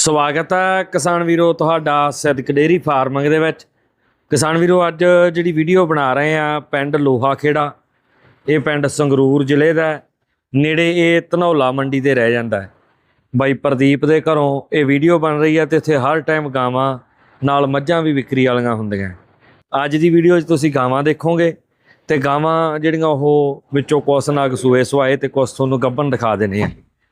ਸਵਾਗਤ ਹੈ ਕਿਸਾਨ ਵੀਰੋ, ਤੁਹਾਡਾ ਸਿੱਧਕ ਡੇਰੀ ਫਾਰਮਿੰਗ ਦੇ ਵਿੱਚ। ਕਿਸਾਨ ਵੀਰੋ, ਅੱਜ ਜਿਹੜੀ ਵੀਡੀਓ ਬਣਾ ਰਹੇ ਆ, ਪਿੰਡ ਲੋਹਾ ਖੇੜਾ ਇਹ ਪਿੰਡ ਸੰਗਰੂਰ ਜ਼ਿਲ੍ਹੇ ਦਾ ਨੇੜੇ ਇਹ ਧਨੌਲਾ ਮੰਡੀ ਤੇ ਰਹਿ ਜਾਂਦਾ ਹੈ। ਬਾਈ ਪ੍ਰਦੀਪ ਦੇ ਘਰੋਂ ਇਹ ਵੀਡੀਓ ਬਣ ਰਹੀ ਹੈ ਤੇ ਇੱਥੇ ਹਰ ਟਾਈਮ ਗਾਵਾਂ ਨਾਲ ਮੱਝਾਂ ਵੀ ਵਿਕਰੀ ਵਾਲੀਆਂ ਹੁੰਦੀਆਂ ਅੱਜ ਦੀ ਵੀਡੀਓ 'ਚ ਤੁਸੀਂ ਗਾਵਾਂ ਦੇਖੋਗੇ ਤੇ ਗਾਵਾਂ ਜਿਹੜੀਆਂ ਉਹ ਵਿੱਚੋਂ ਕੁਸ ਨਾਗ ਸੂਏ ਸਵਾਏ ਤੇ ਕੁਛ ਤੁਹਾਨੂੰ ਗੱਭਣ ਦਿਖਾ ਦੇਣੇ ਆ।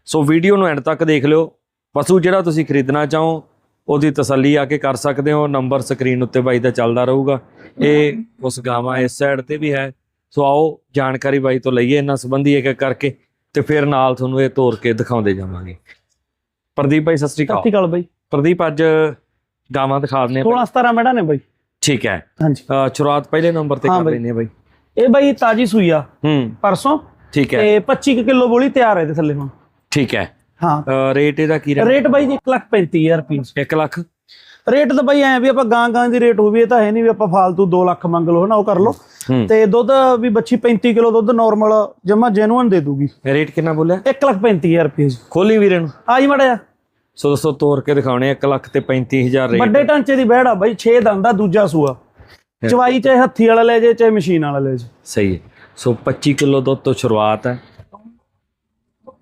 ਸੋ ਵੀਡੀਓ ਨੂੰ ਐਂਡ ਤੱਕ ਦੇਖ ਲਿਓ। ਪਸ਼ੂ ਜਿਹੜਾ ਤੁਸੀਂ ਖਰੀਦਣਾ ਚਾਹੋ ਉਹਦੀ ਤਸੱਲੀ ਆ ਕੇ ਕਰ ਸਕਦੇ ਹੋ। ਨੰਬਰ ਸਕਰੀਨ ਉੱਤੇ ਬਾਈ ਦਾ ਚੱਲਦਾ ਰਹੂਗਾ। ਇਹ ਉਸ ਗਾਵਾਂ ਇਸ ਸਾਈਡ ਤੇ ਵੀ ਹੈ। ਸੋ ਆਓ ਜਾਣਕਾਰੀ ਬਾਈ ਤੋਂ ਲਈਏ ਇਹਨਾਂ ਸੰਬੰਧੀ ਇੱਕ ਇੱਕ ਕਰਕੇ ਤੇ ਫਿਰ ਨਾਲ ਤੁਹਾਨੂੰ ਇਹ ਤੋਰ ਕੇ ਦਿਖਾਉਂਦੇ ਜਾਵਾਂਗੇ। ਪ੍ਰਦੀਪ ਭਾਈ ਸਤਿ ਸ਼੍ਰੀ ਅਕਾਲ। ਸਤਿ ਗੱਲ ਬਾਈ। ਪ੍ਰਦੀਪ ਅੱਜ ਗਾਵਾਂ ਦਿਖਾ ਆ 16 17 ਮਿੰਟਾਂ ਨੇ ਬਾਈ। ਠੀਕ ਹੈ। ਹਾਂਜੀ। ਸ਼ੁਰੂਆਤ ਪਹਿਲੇ ਨੰਬਰ ਤੇ ਕਰ। ਲੈਨੇ ਬਾਈ। ਇਹ ਬਾਈ ਤਾਜੀ ਸੂਈ ਆ। ਹੂੰ। ਪਰਸੋਂ ਠੀਕ ਹੈ। ਤੇ 25 ਕਿਲੋ ਬੋਲੀ ਤਿਆਰ ਹੈ ਇਹਦੇ ਥੱਲੇ ਹੁਣ। ਠੀਕ ਹੈ। ਹਾਂ। ਰੇਟ ਇਹਦਾ ਕੀ ਰੇਟ ਬਾਈ ਜੀ 135000 ਰੁਪਏ 1 ਲੱਖ? ਰੇਟ ਤਾਂ ਬਾਈ ਐ ਵੀ ਆਪਾਂ ਗਾਂ ਗਾਂ ਦੀ ਰੇਟ ਹੋਵੇ ਇਹ ਤਾਂ ਹੈ ਨਹੀਂ ਵੀ ਆਪਾਂ ਫਾਲਤੂ 2 ਲੱਖ ਮੰਗ ਲਓ ਨਾ ਉਹ ਕਰ ਲਓ। ਤੇ ਦੁੱਧ ਵੀ ਬੱਚੀ 35 ਕਿਲੋ ਦੁੱਧ ਨਾਰਮਲ ਜਮਾ ਜੈਨੂਅਨ ਦੇ ਦੂਗੀ। ਰੇਟ ਕਿੰਨਾ ਬੋਲਿਆ? 135000 ਰੁਪਏ ਜੀ। ਖੋਲੀ ਵੀਰੇ ਨੂੰ। ਆ ਜੀ ਮੜਿਆ ਸੋ ਦੋਸਤੋ ਤੋਰ ਕੇ ਦਿਖਾਉਣੇ 1 ਲੱਖ ਤੇ 35000 ਰੇਟ ਵੱਡੇ ਢਾਂਚੇ ਦੀ ਬਹਿੜ ਬਾਈ 6 ਦੰਦ ਦਾ ਦੂਜਾ ਸੂਆ। ਚਵਾਈ ਚਾਹੇ ਹੱਥੀ ਵਾਲਾ ਲੈ ਜੇ ਚਾਹੇ ਮਸ਼ੀਨ ਵਾਲਾ ਲੈ ਜੇ। ਸਹੀ ਹੈ। ਸੋ 25 ਕਿਲੋ ਦੁੱਧ ਤੋਂ ਸ਼ੁਰੂਆਤ ਹੈ।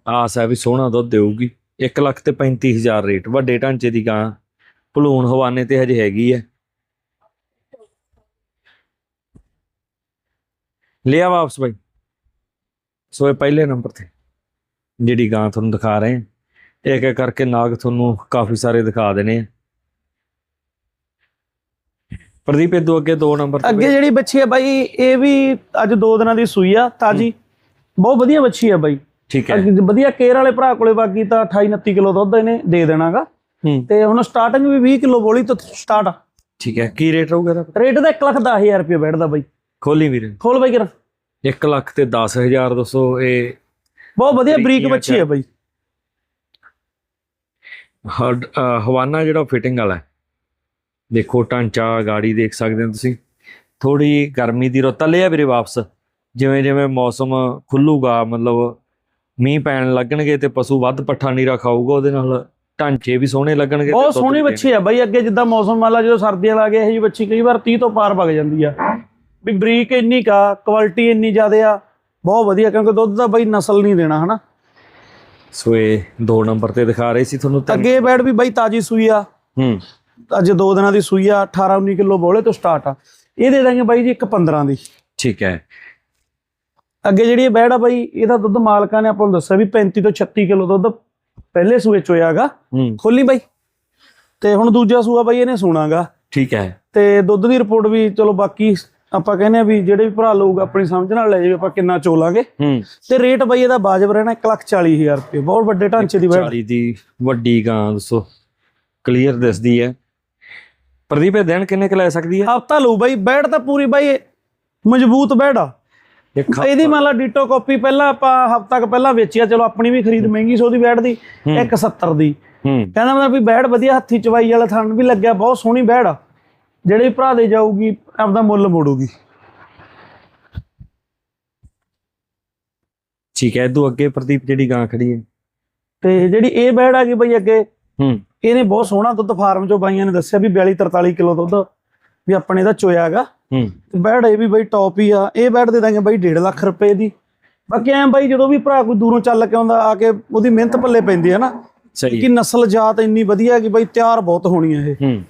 ਆਸ ਹੈ ਵੀ ਸੋਹਣਾ ਦੁੱਧ ਦੇਊਗੀ। 1 ਲੱਖ ਤੇ 35000 ਰੇਟ ਵੱਡੇ ਢਾਂਚੇ ਦੀ ਗਾਂ। ਭਲੂਣ ਹਵਾਨੇ ਤੇ ਹਜੇ ਹੈਗੀ ਹੈ। ਲਿਆ ਵਾਪਸ ਬਾਈ। ਸੋ ਇਹ ਪਹਿਲੇ ਨੰਬਰ ਤੇ ਜਿਹੜੀ ਗਾਂ ਤੁਹਾਨੂੰ ਦਿਖਾ ਰਹੇ ਹਾਂ। ਇੱਕ ਇੱਕ ਕਰਕੇ ਨਾਗ ਤੁਹਾਨੂੰ ਕਾਫੀ ਸਾਰੇ ਦਿਖਾ ਦੇਣੇ ਆ। ਪ੍ਰਦੀਪ ਇਦੋਂ ਅੱਗੇ ਦੋ ਨੰਬਰ ਤੇ ਅੱਗੇ ਜਿਹੜੀ ਬੱਚੀ ਹੈ ਬਾਈ ਇਹ ਵੀ ਅੱਜ 2 ਦਿਨਾਂ ਦੀ ਸੂਈ ਆ ਤਾਜੀ। ਬਹੁਤ ਵਧੀਆ ਬੱਚੀ ਹੈ ਬਾਈ। ਠੀਕ ਹੈ। ਵਧੀਆ ਕੇਅਰ ਵਾਲੇ ਭਰਾ ਕੋਲੇ ਬਾਕੀ ਤਾਂ 28 29 ਕਿਲੋ ਦੁੱਧ ਇਹਨੇ ਦੇ ਦੇਣਾਗਾ। ਤੇ ਹੁਣ ਸਟਾਰਟਿੰਗ ਵੀ 20 ਕਿਲੋ ਬੋਲੀ ਤੋਂ ਸਟਾਰਟ ਆ। ਠੀਕ ਹੈ ਕੀ ਰੇਟ ਰਹੂਗਾ ਇਹਦਾ? ਰੇਟ ਦਾ 1 ਲੱਖ 10000 ਰੁਪਏ ਬੈਠਦਾ ਬਾਈ। ਖੋਲੀ ਵੀਰੇ। ਖੋਲ ਬਾਈ ਕਿਰਾ। 1 ਲੱਖ ਤੇ 10000 ਦੋਸਤੋ ਇਹ ਬਹੁਤ ਵਧੀਆ ਬਰੀਕ ਬੱਚੀ ਹੈ ਬਾਈ। ਹਵਾਨਾ ਜਿਹੜਾ ਫਿਟਿੰਗ ਵਾਲਾ ਦੇਖੋ ਟਾਂਚਾ ਗਾੜੀ ਦੇਖ ਸਕਦੇ ਹੋ ਤੁਸੀਂ। ਥੋੜੀ ਗਰਮੀ ਦੀ ਰੁੱਤ ਆ। ਲਿਆ ਵੀਰੇ ਵਾਪਸ। ਜਿਵੇਂ ਜਿਵੇਂ ਮੌਸਮ ਖੁੱਲੂਗਾ ਮਤਲਬ ਮੀਂਹ ਪੈਣ ਲੱਗਣਗੇ ਤੇ ਪਸ਼ੂ ਵੱਧ ਪੱਠਾ ਨੀਰਾ ਖਾਊਗਾ ਉਹਦੇ ਨਾਲ ਢਾਂਚੇ ਵੀ ਸੋਹਣੇ ਲੱਗਣਗੇ ਬਹੁਤ ਸੋਹਣੀ ਬੱਚੀ ਹੈ ਬਾਈ ਅੱਗੇ ਜਿੱਦਾਂ ਮੌਸਮ ਵਾਲਾ ਜਦੋਂ ਸਰਦੀਆਂ ਲੱਗ ਇਹ ਜੀ ਬੱਚੀ ਕਈ ਵਾਰ 30 ਤੋਂ ਪਾਰ ਵਗ ਜਾਂਦੀ ਆ। ਵੀ ਬਰੀਕ ਇੰਨੀ ਕਾ ਕੁਆਲਿਟੀ ਇੰਨੀ ਜ਼ਿਆਦੇ ਆ ਬਹੁਤ ਵਧੀਆ ਕਿਉਂਕਿ ਦੁੱਧ ਦਾ ਬਾਈ ਨਸਲ ਨਹੀਂ ਦੇਣਾ ਹਨਾ? ਸੋ ਇਹ ਦੋ ਨੰਬਰ ਤੇ ਦਿਖਾ ਰਹੇ ਸੀ ਤੁਹਾਨੂੰ ਅੱਗੇ ਬੈਡ ਵੀ ਬਾਈ ਤਾਜੀ ਸੂਈ ਆ। ਹੂੰ। ਅੱਜ 2 ਦਿਨਾਂ ਦੀ ਸੂਈ ਆ 18 19 ਕਿਲੋ ਬੋਲੇ ਤੋਂ ਸਟਾਰਟ ਆ। ਇਹ ਦੇ ਦਾਂਗੇ ਬਾਈ ਜੀ ਇੱਕ 15 ਦੀ। ਠੀਕ ਹੈ। ਅੱਗੇ ਜਿਹੜੀ ਇਹ ਬੈੜ ਆ ਬਾਈ ਇਹਦਾ ਦੁੱਧ ਮਾਲਕਾਂ ਨੇ ਆਪਾਂ ਨੂੰ ਦੱਸਿਆ ਵੀ 35 ਤੋਂ 36 ਕਿਲੋ ਦੁੱਧ ਪਹਿਲੇ ਸੂਏ ਚ ਹੋਇਆਗਾ। ਖੋਲੀ ਬਾਈ। ਤੇ ਹੁਣ ਦੂਜਾ ਸੂਆ ਬਾਈ ਇਹਨੇ ਸੁਣਾਗਾ। ਠੀਕ ਹੈ। ਤੇ ਦੁੱਧ ਦੀ ਰਿਪੋਰਟ ਵੀ ਚਲੋ ਬਾਕੀ ਆਪਾਂ ਕਹਿੰਦੇ ਆ ਵੀ ਜਿਹੜੇ ਵੀ ਭਰਾ ਲੋਕ ਆਪਣੀ ਸਮਝ ਨਾਲ ਲੈ ਜਾਵੇ ਆਪਾਂ ਕਿੰਨਾ ਚੋਲਾਂਗੇ। ਤੇ ਰੇਟ ਬਾਈ ਇਹਦਾ ਬਾਜਬ ਰਹਿਣਾ 140000 ਰੁਪਏ। ਬਹੁਤ ਵੱਡੇ ਢਾਂਚੇ ਦੀ ਬੈੜ। 40 ਦੀ ਵੱਡੀ ਗਾਂ ਦੱਸੋ। ਕਲੀਅਰ ਦਿਸਦੀ ਹੈ। ਪ੍ਰਦੀਪ ਇਹ ਦਿਨ ਕਿੰਨੇ ਕ ਲੈ ਸਕਦੀ ਹੈ? ਹਫਤਾ ਲਊ ਬਾਈ। ਬੈੜ ਤਾਂ ਪੂਰੀ ਬਾਈ ਮਜ਼ਬੂਤ ਬੈੜ ਆ। ਇਹਦੀ ਮੰਨ ਲਾ ਡੀਟੋ ਕਾਪੀ ਪਹਿਲਾਂ ਆਪਾਂ ਹਫਤਾ ਕ ਪਹਿਲਾਂ ਵੇਚੀ ਆ ਚਲੋ ਆਪਣੀ ਵੀ ਖਰੀਦ ਮਹਿੰਗੀ ਸੋ ਦੀ ਬੈੜ ਦੀ 170 ਦੀ। ਕਹਿੰਦਾ ਮਤਲਬ ਵੀ ਬੈੜ ਵਧੀਆ ਹੱਥੀ ਚਵਾਈ ਵਾਲਾ ਥਣ ਵੀ ਲੱਗਿਆ ਬਹੁਤ ਸੋਹਣੀ ਆ। ਜਿਹੜੇ ਭਰਾ ਦੇ ਜਾਊਗੀ ਆਪਦਾ ਮੁੱਲ ਮੋੜੂਗੀ। ਠੀਕ ਹੈ ਇਦੋਂ ਅੱਗੇ ਪ੍ਰਦੀਪ ਜਿਹੜੀ ਗਾਂ ਖੜੀ ਹੈ। ਤੇ ਜਿਹੜੀ ਇਹ ਬੈੜ ਆ ਗਈ ਬਈ ਅੱਗੇ ਹੂੰ। ਇਹਨੇ ਬਹੁਤ ਸੋਹਣਾ ਦੁੱਧ ਫਾਰਮ ਚੋਂ ਬਾਈਆਂ ਨੇ ਦੱਸਿਆ ਵੀ 42 43 ਕਿਲੋ ਦੁੱਧ। ਵੀ ਆਪਣੇ ਦਾ ਚੋਇਆਗਾ ਹੂੰ। ਤੇ ਬੈੜ ਇਹ ਵੀ ਬਈ ਟੌਪ ਹੀ ਆ। ਇਹ ਬੈੜ ਦੇ ਦਾਂਗੇ ਬਾਈ 1.5 ਲੱਖ ਰੁਪਏ ਦੀ। ਬਾਕੀ ਐਂ ਬਾਈ ਜਦੋਂ ਵੀ ਭਰਾ ਕੋਈ ਦੂਰੋਂ ਚੱਲ ਕੇ ਆਉਂਦਾ ਆ ਕੇ ਉਹਦੀ ਮਿਹਨਤ ਪੱਲੇ ਪੈਂਦੀ ਹੈ ਨਾ। ਸਹੀ ਕਿ ਨਸਲ ਜਾਤ ਇੰਨੀ ਵਧੀਆ ਕਿ ਬਾਈ ਤਿਆਰ ਬਹੁਤ ਹੋਣੀ ਆ ਇਹ। ਹੂੰ।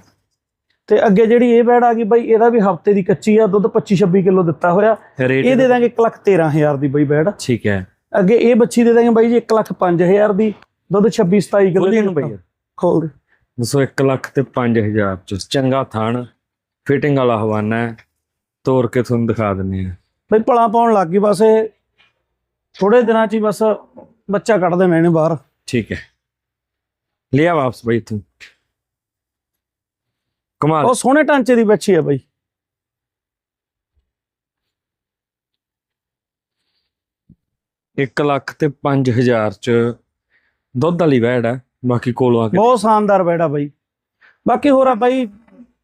ਤੇ ਅੱਗੇ ਜਿਹੜੀ ਇਹ ਬੈੜ ਆ ਗਈ ਬਾਈ ਇਹਦਾ ਵੀ ਹਫ਼ਤੇ ਦੀ ਕੱਚੀ ਆ ਦੁੱਧ 25 26 ਕਿਲੋ ਦਿੱਤਾ ਹੋਇਆ। ਇਹ ਦੇ ਦਾਂਗੇ 1 ਲੱਖ 13000 ਦੀ ਬਾਈ ਬੈੜ ਠੀਕ ਹੈ। ਅੱਗੇ ਇਹ ਬੱਚੀ ਦੇ ਦਾਂਗੇ ਬਾਈ ਜੀ 1 ਲੱਖ 5000 ਦੀ। ਦੁੱਧ 26 27 ਕਿਲੋ ਖੋਲੀ ਨੂੰ ਬਈ। ਖੋਲ ਦੇ। ਦੱਸੋ 1 ਲੱਖ ਤੇ 5000 ਚ ਚੰਗਾ ਥਣ। ਫਿਟਿੰਗ ਵਾਲਾ ਹਵਾਨਾ ਹੈ ਤੋੜ ਕੇ ਤੁਹਾਨੂੰ ਦਿਖਾ ਦਿੰਨੇ ਆ ਬਈ ਭਲਾ ਪਾਉਣ ਲੱਗ ਗਈ ਬਸ ਇਹ ਥੋੜੇ ਦਿਨਾਂ ਚ ਹੀ ਬਸ ਬੱਚਾ ਕੱਢ ਦੇਣਾ ਇਹਨੇ ਬਾਹਰ। ਠੀਕ ਹੈ। ਲਿਆ ਵਾਪਸ ਬਈ ਤੂੰ ਕਮਾਲ। ਉਹ ਸੋਹਣੇ ਢਾਂਚੇ ਦੀ ਬੱਚੀ ਆ ਬਾਈ। ਇੱਕ ਲੱਖ ਤੇ 5000 ਚ ਦੁੱਧ ਵਾਲੀ ਵੈੜ ਹੈ ਬਾਕੀ ਕੋਲੋਂ ਆ ਕੇ। ਬਹੁਤ ਸ਼ਾਨਦਾਰ ਬੈੜਾ ਬਾਈ। ਬਾਕੀ ਹੋਰ ਆ ਬਾਈ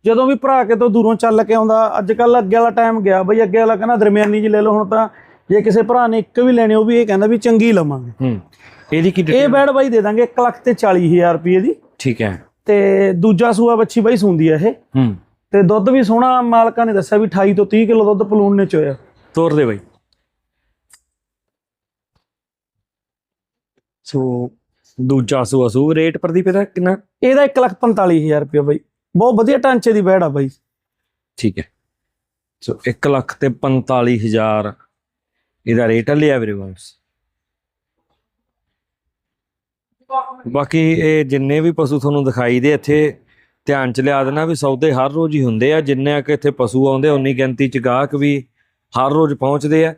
ਜਦੋਂ ਵੀ ਭਰਾ ਕੇ ਤੋਂ ਦੂਰੋਂ ਚੱਲ ਕੇ ਆਉਂਦਾ ਅੱਜ ਕੱਲ ਅੱਗੇ ਵਾਲਾ ਟਾਈਮ ਗਿਆ ਬਾਈ ਅੱਗੇ ਵਾਲਾ ਕਹਿੰਦਾ ਦਰਮਿਆਨੀ ਜੀ ਲੈ ਲਓ ਹੁਣ ਤਾਂ ਜੇ ਕਿਸੇ ਭਰਾ ਨੇ ਇੱਕ ਵੀ ਲੈਣੀ ਉਹ ਵੀ ਇਹ ਕਹਿੰਦਾ ਵੀ ਚੰਗੀ ਲਵਾਂਗੇ। ਹੂੰ ਇਹਦੀ ਕੀ ਇਹ ਬੈੜ ਬਾਈ ਦੇ ਦਾਂਗੇ 1 ਲੱਖ ਤੇ 40000 ਰੁਪਏ ਦੀ। ਠੀਕ ਹੈ। ਤੇ ਦੂਜਾ ਸੂਆ ਬੱਚੀ ਬਾਈ ਸੁੰਦੀ ਆ ਇਹ। ਹੂੰ। ਤੇ ਦੁੱਧ ਵੀ ਸੋਹਣਾ ਮਾਲਕਾਂ ਨੇ ਦੱਸਿਆ ਵੀ 28 ਤੋਂ 30 ਕਿਲੋ ਦੁੱਧ ਪਲੂਣ ਨੇ ਚੋਇਆ। ਤੋਰ ਦੇ ਬਾਈ। ਸੋ ਦੂਜਾ ਸੂ ਅਸੂ ਰੇਟ ਪ੍ਰਦੀਪ ਇਹਦਾ ਕਿੰਨਾ? ਇਹਦਾ 145000 ਰੁਪਏ ਬਾਈ। ਬਹੁਤ ਵਧੀਆ ਢਾਂਚੇ ਦੀ ਬੈੜ ਆ ਬਾਈ। ਠੀਕ ਹੈ। ਸੋ 1 ਲੱਖ ਤੇ 45000 ਇਹਦਾ ਰੇਟ ਆ ਲਿਆ ਵੀਰੇ ਵਾਪਸ। ਬਾਕੀ ਇਹ ਜਿੰਨੇ ਵੀ ਪਸ਼ੂ ਤੁਹਾਨੂੰ ਦਿਖਾਈ ਦੇ ਇੱਥੇ ਧਿਆਨ ਚ ਲਿਆ ਦੇਣਾ ਵੀ ਸੌਦੇ ਹਰ ਰੋਜ਼ ਹੀ ਹੁੰਦੇ ਆ। ਜਿੰਨੇ ਕਿ ਇੱਥੇ ਪਸ਼ੂ ਆਉਂਦੇ ਉਨੀ ਗਿਣਤੀ ਚ ਗਾਹਕ ਵੀ ਹਰ ਰੋਜ਼ ਪਹੁੰਚਦੇ ਆ।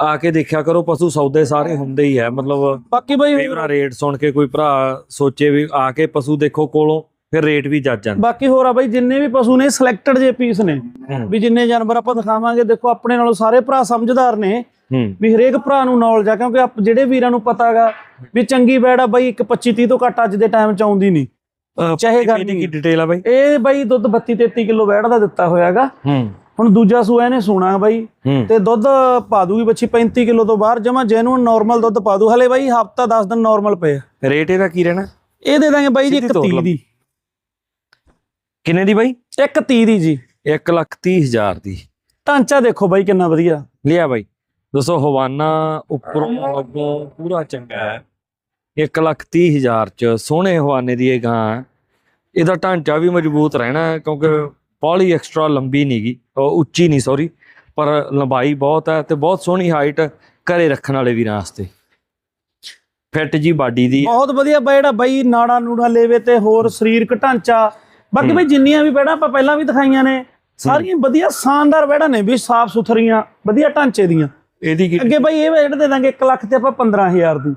ਆ ਕੇ ਦੇਖਿਆ ਕਰੋ ਪਸ਼ੂ ਸੌਦੇ ਸਾਰੇ ਹੁੰਦੇ ਹੀ ਆ। ਮਤਲਬ ਬਾਕੀ ਬਾਈ ਕਈ ਵਾਰ ਰੇਟ ਸੁਣ ਕੇ ਕੋਈ ਭਰਾ ਸੋਚੇ ਵੀ ਆ ਕੇ ਪਸ਼ੂ ਦੇਖੋ ਕੋਲੋਂ। ਫਿਰ ਰੇਟ ਵੀ ਜੱਜ ਜਾਂਦਾ। ਬਾਕੀ ਹੋਰ ਆ ਬਾਈ ਜਿੰਨੇ ਵੀ ਪਸ਼ੂ ਨੇ ਸਿਲੈਕਟਡ ਜੇ ਪੀਸ ਨੇ ਵੀ ਜਿੰਨੇ ਜਾਨਵਰ ਆਪਾਂ ਦਿਖਾਵਾਂਗੇ ਦੇਖੋ ਆਪਣੇ ਨਾਲੋਂ ਸਾਰੇ ਭਰਾ ਸਮਝਦਾਰ ਨੇ ਵੀ ਹਰੇਕ ਭਰਾ ਨੂੰ ਨੌਲੇਜ ਆ ਕਿਉਂਕਿ ਆਪ- ਜਿਹੜੇ ਵੀਰਾਂ ਨੂੰ ਪਤਾਗਾ ਵੀ ਚੰਗੀ ਬੈੜ ਆ ਬਾਈ ਇੱਕ 25 30 ਤੋਂ ਘੱਟ ਅੱਜ ਦੇ ਟਾਈਮ ਚ ਆਉਂਦੀ ਨਹੀਂ। ਚਾਹੇ ਇਹਦੀ ਗਰਮੀ ਕੀ ਡਿਟੇਲ ਆ ਬਾਈ? ਇਹ ਬਾਈ ਦੁੱਧ 32 33 ਕਿਲੋ ਬੈੜ ਦਾ ਦਿੱਤਾ ਹੋਇਆਗਾ। ਹੂੰ। ਹੁਣ ਦੂਜਾ ਸੂਆ ਇਹਨੇ ਸੋਣਾ ਬਾਈ। ਤੇ ਦੁੱਧ ਪਾ ਦੂਗੀ ਬੱਚੀ 35 ਕਿਲੋ ਤੋਂ ਬਾਹਰ ਜਮਾ ਜੈਨੂਨ ਨਾਰਮਲ ਦੁੱਧ ਪਾ ਦੂ। ਹਲੇ ਬਾਈ ਹਫਤਾ 10 ਦਿਨ ਨਾਰਮਲ ਪਏ। ਰੇਟ ਇਹਦਾ ਕੀ ਰਹਿਣਾ? ਇਹ ਦੇ ਦਾਂਗੇ ਬਾਈ ਜੀ ਸਿੱਧੀ ਇੱਕ ਤੋਰ 30 ਲਓ। ਦੀ। ਕਿੰਨੇ ਦੀ ਬਾਈ? ਇੱਕ 30 ਦੀ ਜੀ। 1 ਲੱਖ 30 ਹਜ਼ਾਰ ਦੀ। ਢਾਂਚਾ ਦੇਖੋ ਬਾਈ ਕਿੰਨਾ ਵਧੀਆ। ਲਿਆ ਬਾਈ। ਦੋਸਤੋ ਹਵਾਨਾ ਉੱਪਰੋਂ ਅੱਗੋਂ ਪੂਰਾ ਚੰਗਾ ਹੈ। 1 ਲੱਖ 30 ਹਜ਼ਾਰ ਚ ਸੋਹਣੇ ਹਵਾਨੇ ਦੀ ਇਹ ਗਾਂ। ਇਹਦਾ ਢਾਂਚਾ ਵੀ ਮਜ਼ਬੂਤ ਰਹਿਣਾ ਹੈ ਕਿਉਂਕਿ ਪੌਲੀ ਐਕਸਟਰਾ ਲੰਬੀ ਨਹੀਂਗੀ ਉੱਚੀ ਨਹੀਂ ਸੌਰੀ ਪਰ ਲੰਬਾਈ ਬਹੁਤ ਹੈ ਤੇ ਬਹੁਤ ਸੋਹਣੀ ਹਾਈਟ ਘਰੇ ਰੱਖਣ ਵਾਲੇ ਵੀਰਾਂ ਵਾਸਤੇ। ਫਿੱਟ ਜੀ ਬਾਡੀ ਦੀ। ਬਹੁਤ ਵਧੀਆ ਬਾਈ ਜਿਹੜਾ ਬਾਈ ਨਾੜਾ ਨੂੜਾ ਲੇਵੇ ਤੇ ਹੋਰ ਸਰੀਰਕ ਢਾਂਚਾ ਬਾਕੀ ਬਾਈ ਜਿੰਨੀਆਂ ਵੀ ਬੈੜਾਂ ਆਪਾਂ ਪਹਿਲਾਂ ਵੀ ਦਿਖਾਈਆਂ ਨੇ ਸਾਰੀਆਂ ਵਧੀਆ ਸ਼ਾਨਦਾਰ ਬੈੜਾਂ ਨੇ ਵੀ ਸਾਫ਼ ਸੁਥਰੀਆਂ ਵਧੀਆ ਢਾਂਚੇ ਦੀਆਂ। ਇਹਦੀ ਕੀ ਅੱਗੇ ਬਾਈ ਇਹ ਬੈੜ ਦੇ ਦਾਂਗੇ 1 ਲੱਖ ਤੇ ਆਪਾਂ 15000 ਦੀ।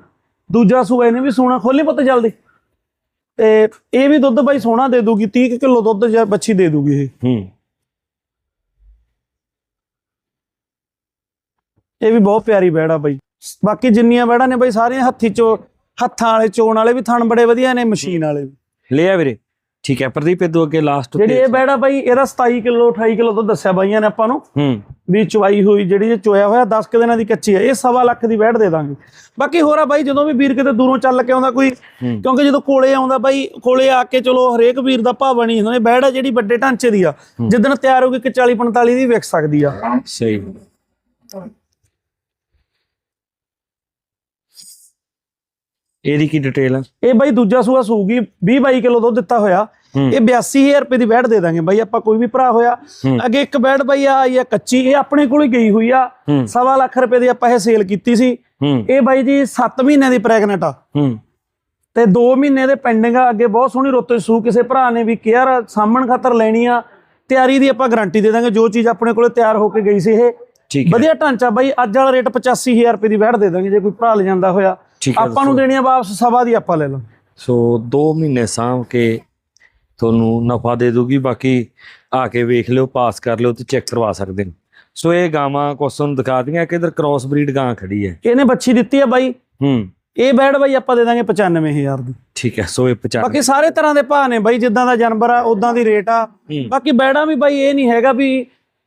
ਦੂਜਾ ਸੂਆ ਇਹਨੇ ਵੀ ਸੋਨਾ ਖੋਲੀ ਪੁੱਤ ਜਲਦੀ। ਤੇ ਇਹ ਵੀ ਦੁੱਧ ਬਾਈ ਸੋਨਾ ਦੇ ਦੂਗੀ 30 ਕਿਲੋ ਦੁੱਧ ਜਾਂ ਬੱਚੀ ਦੇ ਦੂਗੀ ਇਹ। ਹੂੰ। ਇਹ ਵੀ ਬਹੁਤ ਪਿਆਰੀ ਬੈੜ ਬਾਈ। ਬਾਕੀ ਜਿੰਨੀਆਂ ਬੈੜਾਂ ਨੇ ਬਾਈ ਸਾਰੀਆਂ ਹੱਥੀ ਚੋ ਹੱਥਾਂ ਵਾਲੇ ਚੋਣ ਵਾਲੇ ਵੀ ਥਣ ਬੜੇ ਵਧੀਆ ਨੇ ਮਸ਼ੀਨ ਵਾਲੇ ਵੀ। ਲਿਆ ਵੀਰੇ। ਠੀਕ ਹੈ ਪ੍ਰਦੀਪ ਇਦੋਂ ਅੱਗੇ ਲਾਸਟ ਜਿਹੜੀ ਇਹ ਬੈੜ ਬਾਈ ਇਹਦਾ 27 ਕਿਲੋ 28 ਕਿਲੋ ਦੁੱਧ ਦੱਸਿਆ ਬਾਈਆਂ ਨੇ ਆਪਾਂ ਨੂੰ ਹੂੰ। ਵੀ ਚੁਆਈ ਹੋਈ ਜਿਹੜੀ ਜੇ ਚੋਇਆ ਹੋਇਆ 10 ਕੁ ਦਿਨਾਂ ਦੀ ਕੱਚੀ ਹੈ ਇਹ ਸਵਾ ਲੱਖ ਦੀ ਬੈੜ ਦੇ ਦਾਂਗੇ। ਬਾਕੀ ਹੋਰ ਆ ਬਾਈ ਜਦੋਂ ਵੀ ਵੀਰ ਕਿਤੇ ਦੂਰੋਂ ਚੱਲ ਕੇ ਆਉਂਦਾ ਕੋਈ ਹੂੰ। ਕਿਉਂਕਿ ਜਦੋਂ ਕੋਲੇ ਆਉਂਦਾ ਬਾਈ ਕੋਲੇ ਆ ਕੇ ਚਲੋ ਹਰੇਕ ਵੀਰ ਦਾ ਭਾਅ ਬਣੀ ਹੁੰਦਾ ਇਹ ਬੈੜ ਆ ਜਿਹੜੀ ਵੱਡੇ ਢਾਂਚੇ ਦੀ ਆ ਜਿੱਦਣ ਤਿਆਰ ਹੋਊਗੀ ਕਿ 40 45 ਦੀ ਵਿਕ ਸਕਦੀ ਆ। ਸਹੀ। ਇਹਦੀ ਕੀ ਡਿਟੇਲ ਹੈ ਇਹ ਬਾਈ ਦੂਜਾ ਸੂਆ ਸੂਗੀ 20 22 ਕਿਲੋ ਦੁੱਧ ਦਿੱਤਾ ਹੋਇਆ। ਇਹ 82000 ਰੁਪਏ ਦੀ ਬੈੜ ਦੇ ਦਾਂਗੇ ਬਾਈ ਆਪਾਂ ਕੋਈ ਵੀ ਭਰਾ ਹੋਇਆ। ਅੱਗੇ ਇੱਕ ਬੈੜ ਬਾਈ ਆ ਆਈ ਆ ਕੱਚੀ ਇਹ ਆਪਣੇ ਕੋਲ ਹੀ ਗਈ ਹੋਈ ਆ। ਸਵਾ ਲੱਖ ਰੁਪਏ ਦੀ ਆਪਾਂ ਇਹ ਸੇਲ ਕੀਤੀ ਸੀ। ਇਹ ਬਾਈ ਜੀ 7 ਮਹੀਨਿਆਂ ਦੀ ਪ੍ਰੈਗਨੈਂਟ ਆ। ਤੇ 2 ਮਹੀਨੇ ਦੇ ਪੈਂਡਿੰਗ ਆ। ਅੱਗੇ ਬਹੁਤ ਸੋਹਣੀ ਰੁੱਤ ਸੂ ਕਿਸੇ ਭਰਾ ਨੇ ਵੀ ਕੇਅਰ ਸਾਹਮਣ ਖਾਤਰ ਲੈਣੀ ਆ। ਤਿਆਰੀ ਦੀ ਆਪਾਂ ਗਾਰੰਟੀ ਦੇ ਦਾਂਗੇ ਜੋ ਚੀਜ਼ ਆਪਣੇ ਕੋਲੇ ਤਿਆਰ ਹੋ ਕੇ ਗਈ ਸੀ ਇਹ। ਵਧੀਆ ਢਾਂਚਾ ਬਾਈ ਅੱਜ ਵਾਲਾ ਰੇਟ 85000 ਰੁਪਏ ਦੀ ਵੈੜ ਦੇ ਦਾਂਗੇ ਜੇ ਕੋਈ ਭਰਾ ਲੈ ਜਾਂਦਾ ਹੋਇਆ। ਠੀਕ ਹੈ ਆਪਾਂ ਨੂੰ ਦੇਣੀ ਆ ਵਾਪਸ ਸਵਾ ਦੀ ਆਪਾਂ ਲੈ ਲਾਂ ਸੋ 2 ਮਹੀਨੇ ਸਾਂਭ ਕੇ ਤੁਹਾਨੂੰ ਨਫਾ ਦੇ ਦੂਗੀ ਬਾਕੀ ਆ ਕੇ ਵੇਖ ਲਿਓ ਪਾਸ ਕਰ ਲਿਓ ਤੇ ਚੈੱਕ ਕਰਵਾ ਸਕਦੇ ਨੇ ਸੋ ਇਹ ਗਾਵਾਂ ਕੁਐਸਚਨ ਦਿਖਾ ਦੀਆਂ ਕਿ ਇਧਰ ਕ੍ਰਾਸ ਬਰੀਡ ਗਾਂ ਖੜੀ ਹੈ। ਇਹਨੇ ਬੱਚੀ ਦਿੱਤੀ ਆ ਬਾਈ। ਹੂੰ। ਇਹ ਬੈੜ ਬਾਈ ਆਪਾਂ ਦੇ ਦਾਂਗੇ 95000 ਦੀ। ਠੀਕ ਹੈ ਸੋ ਇਹ 50 ਬਾਕੀ ਸਾਰੇ ਤਰ੍ਹਾਂ ਦੇ ਭਾਅ ਨੇ ਬਾਈ ਜਿੱਦਾਂ ਦਾ ਜਾਨਵਰ ਆ ਉਦਾਂ ਦੀ ਰੇਟ ਆ। ਹੂੰ। ਬਾਕੀ ਬੈੜਾਂ ਵੀ ਬਾਈ ਇਹ ਨਹੀਂ ਹੈਗਾ ਵੀ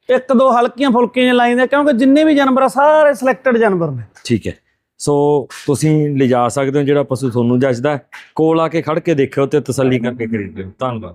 ਇੱਕ ਦੋ ਹਲਕੀਆਂ ਫੁਲਕੀਆਂ ਲਾਈਆਂ ਕਿਉਂਕਿ ਜਿੰਨੇ ਵੀ ਜਾਨਵਰ ਆ ਸਾਰੇ ਸਿਲੈਕਟਡ ਜਾਨਵਰ ਨੇ। ਠੀਕ ਹੈ। ਸੋ ਤੁਸੀਂ ਲਿਜਾ ਸਕਦੇ ਹੋ ਜਿਹੜਾ ਪਸ਼ੂ ਤੁਹਾਨੂੰ ਜੱਜਦਾ ਕੋਲ ਆ ਕੇ ਖੜ ਕੇ ਦੇਖਿਓ ਤੇ ਤਸੱਲੀ ਕਰਕੇ ਖਰੀਦਿਓ। ਧੰਨਵਾਦ।